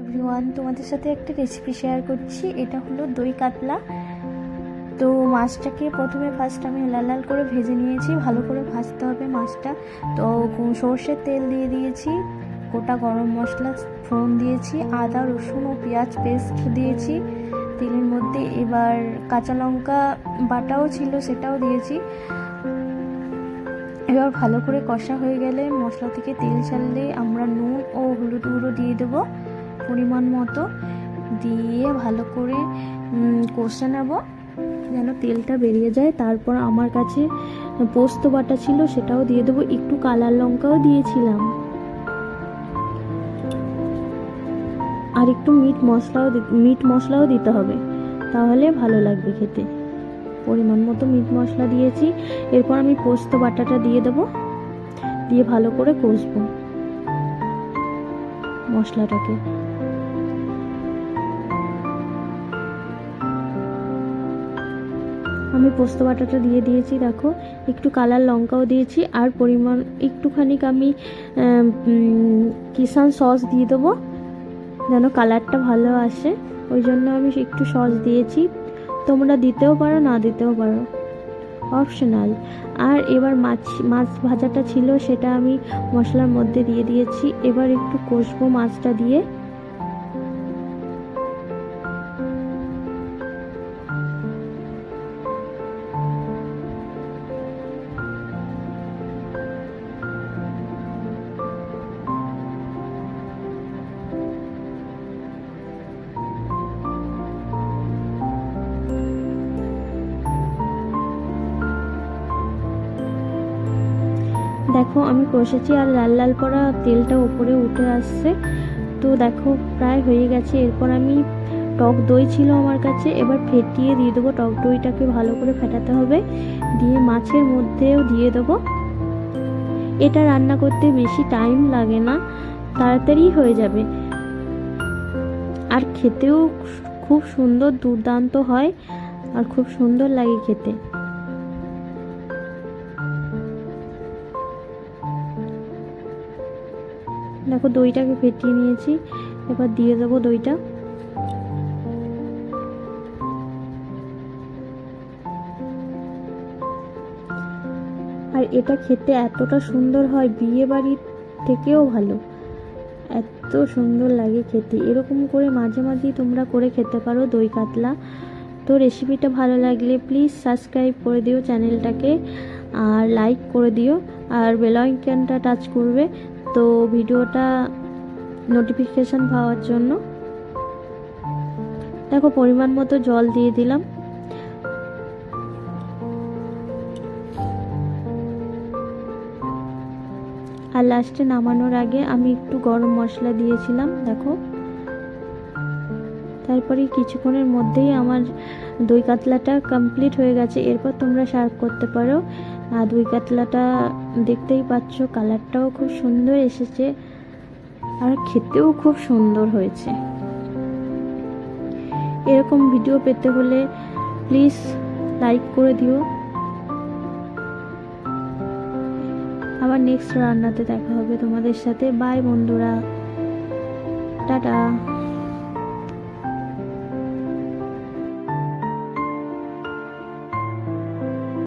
Everyone, তোমাদের সাথে একটা রেসিপি শেয়ার করছি। এটা হলো দই কাতলা। তো মাছটাকে প্রথমে ফার্স্ট আমি লাল লাল করে ভেজে নিয়েছি। ভালো করে ভাজতে হবে মাছটা। তো সর্ষের তেল দিয়ে দিয়েছি, গোটা গরম মশলা ফোড়ন দিয়েছি, আদা, রসুন ও পেঁয়াজ পেস্ট দিয়েছি। তেলের মধ্যে এবার কাঁচা লঙ্কা বাটাও ছিল, সেটাও দিয়েছি। এবার ভালো করে কষা হয়ে গেলে মশলা থেকে তেল ছাড়লে আমরা নুন ও হলুদ গুঁড়ো দিয়ে দেবো। পরিমাণ মতো দিয়ে ভালো করে কষে নেব, যেন তেলটা বেরিয়ে যায়। তারপর আমার কাছে পোস্ত বাটা ছিল সেটাও দিয়ে দেবো। একটু কালার লঙ্কাও দিয়েছিলাম। আর একটু মিট মশলাও মিট মশলাও দিতে হবে, তাহলে ভালো লাগবে খেতে। পরিমাণ মতো মিট মশলা দিয়েছি। এরপর আমি পোস্ত বাটাটা দিয়ে দেবো, দিয়ে ভালো করে কষবো মশলাটাকে। আমি পোস্ত বাটাটা দিয়ে দিয়েছি, দেখো। একটু কালার লঙ্কাও দিয়েছি, আর পরিমাণ একটুখানি আমি কিষান সস দিয়ে দেবো, যেন কালারটা ভালো আসে। ওই জন্য আমি একটু সস দিয়েছি। তোমরা দিতেও পারো, না দিতেও পারো। অপশনাল। আর এবার মাছ মাছ ভাজাটা ছিল, সেটা আমি মশলার মধ্যে দিয়ে দিয়েছি। এবার একটু কষবো মাছটা দিয়ে। দেখো, আমি কষেছি আর লাল লাল করা তেলটা উপরে উঠে আসছে। তো দেখো, প্রায় হয়ে গেছে। এরপর আমি টক দই ছিল আমার কাছে। এবার ফেটিয়ে দিয়ে দেবো। টক দইটাকে ভালো করে ফেটাতে হবে। দিয়ে মাছের মধ্যেও দিয়ে দেবো। এটা রান্না করতে বেশি টাইম লাগে না। তাড়াতাড়ি হয়ে যাবে। আর খেতেও খুব সুন্দর, দুর্দান্ত হয়। আর খুব সুন্দর লাগে খেতে। দেখো দইটাকে ফেটিয়ে নিয়েছি। এবার দিয়ে দেবো দইটা। আর এটা খেতে এতটা সুন্দর হয়, বিয়ে বাড়ির থেকেও ভালো। এত সুন্দর লাগে খেতে। এরকম করে মাঝে মাঝেই তোমরা করে খেতে পারো দই কাতলা। তো রেসিপিটা ভালো লাগলে প্লিজ সাবস্ক্রাইব করে দিও চ্যানেলটাকে আর লাইক করে দিও। আর বেলাইকনটা টাচ করবে। তো ভিডিওটা নোটিফিকেশান পাওয়ার জন্য দেখো পরিমাণ মতো জল দিয়ে দিলাম। আর লাস্টে নামানোর আগে আমি একটু গরম মশলা দিয়েছিলাম, দেখো। তারপরে কিছুক্ষণের মধ্যেই আমার দই কাতলাটা কমপ্লিট হয়ে গেছে। এরপর তোমরা সার্ভ করতে পারো। আর দই কাতলাটা দেখতেই পাচ্ছ, কালারটাও খুব সুন্দর এসেছে আর খেতেও খুব সুন্দর হয়েছে। এরকম ভিডিও পেতে হলে প্লিজ লাইক করে দিও। আবার নেক্সট রান্নাতে দেখা হবে তোমাদের সাথে। বাই বন্ধুরা। টাটা।